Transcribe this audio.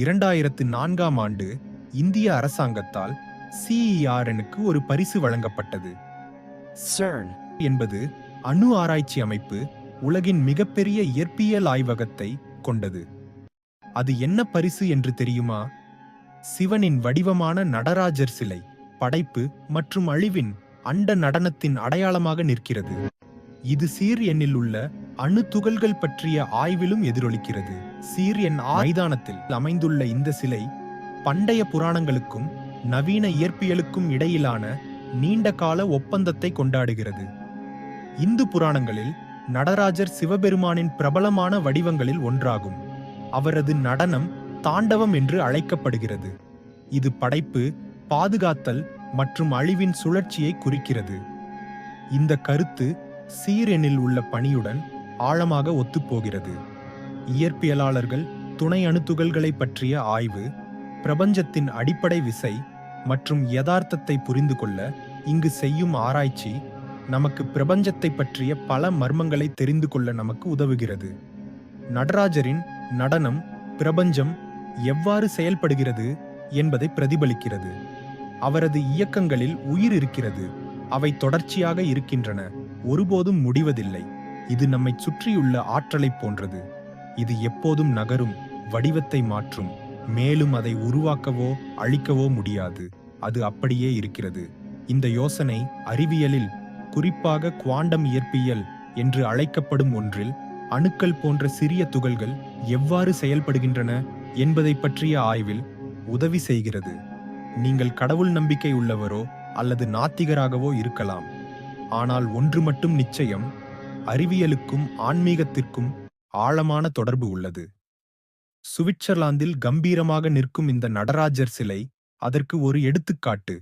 இரண்டாயிரத்து நான்காம் ஆண்டு இந்திய அரசாங்கத்தால் சிஇஆர்எனுக்கு ஒரு பரிசு வழங்கப்பட்டது. CERN, என்பது அணு ஆராய்ச்சி அமைப்பு உலகின் மிகப்பெரிய இயற்பியல் ஆய்வகத்தை கொண்டது. அது என்ன பரிசு என்று தெரியுமா? சிவனின் வடிவமான நடராஜர் சிலை படைப்பு மற்றும் அழிவின் அண்ட நடனத்தின் அடையாளமாக நிற்கிறது. இது சீர் எண்ணில் உள்ள அணு துகள்கள் பற்றிய ஆய்விலும் எதிரொலிக்கிறது. சீர் என் மைதானத்தில் அமைந்துள்ள இந்த சிலை பண்டைய புராணங்களுக்கும் நவீன இயற்பியலுக்கும் இடையிலான நீண்ட கால ஒப்பந்தத்தை கொண்டாடுகிறது. இந்து புராணங்களில் நடராஜர் சிவபெருமானின் பிரபலமான வடிவங்களில் ஒன்றாகும். அவரது நடனம் தாண்டவம் என்று அழைக்கப்படுகிறது. இது படைப்பு பாதுகாத்தல் மற்றும் அழிவின் சுழற்சியை குறிக்கிறது. இந்த கருத்து சீரெனில் உள்ள பணியுடன் ஆழமாக ஒத்துப்போகிறது. இயற்பியலாளர்கள் துணை அணுத்துகள்களை பற்றிய ஆய்வு பிரபஞ்சத்தின் அடிப்படை விசை மற்றும் யதார்த்தத்தை புரிந்து கொள்ள இங்கு செய்யும் ஆராய்ச்சி நமக்கு பிரபஞ்சத்தை பற்றிய பல மர்மங்களை தெரிந்து கொள்ள நமக்கு உதவுகிறது. நடராஜரின் நடனம் பிரபஞ்சம் எவ்வாறு செயல்படுகிறது என்பதை பிரதிபலிக்கிறது. அவரது இயக்கங்களில் உயிர் இருக்கிறது அவை தொடர்ச்சியாக இருக்கின்றன ஒருபோதும் முடிவதில்லை. இது நம்மை சுற்றியுள்ள ஆற்றலைப் போன்றது. இது எப்போதும் நகரும் வடிவத்தை மாற்றும் மேலும் அதை உருவாக்கவோ அழிக்கவோ முடியாது. அது அப்படியே இருக்கிறது. இந்த யோசனை அறிவியலில் குறிப்பாக குவாண்டம் இயற்பியல் என்று அழைக்கப்படும் ஒன்றில் அணுக்கள் போன்ற சிறிய துகள்கள் எவ்வாறு செயல்படுகின்றன என்பதை பற்றிய ஆய்வில் உதவி செய்கிறது. நீங்கள் கடவுள் நம்பிக்கை உள்ளவரோ அல்லது நாத்திகராகவோ இருக்கலாம். ஆனால் ஒன்று மட்டும் நிச்சயம் அறிவியலுக்கும் ஆன்மீகத்திற்கும் ஆழமான தொடர்பு உள்ளது. சுவிட்சர்லாந்தில் கம்பீரமாக நிற்கும் இந்த நடராஜர் சிலை அதற்கு ஒரு எடுத்துக்காட்டு.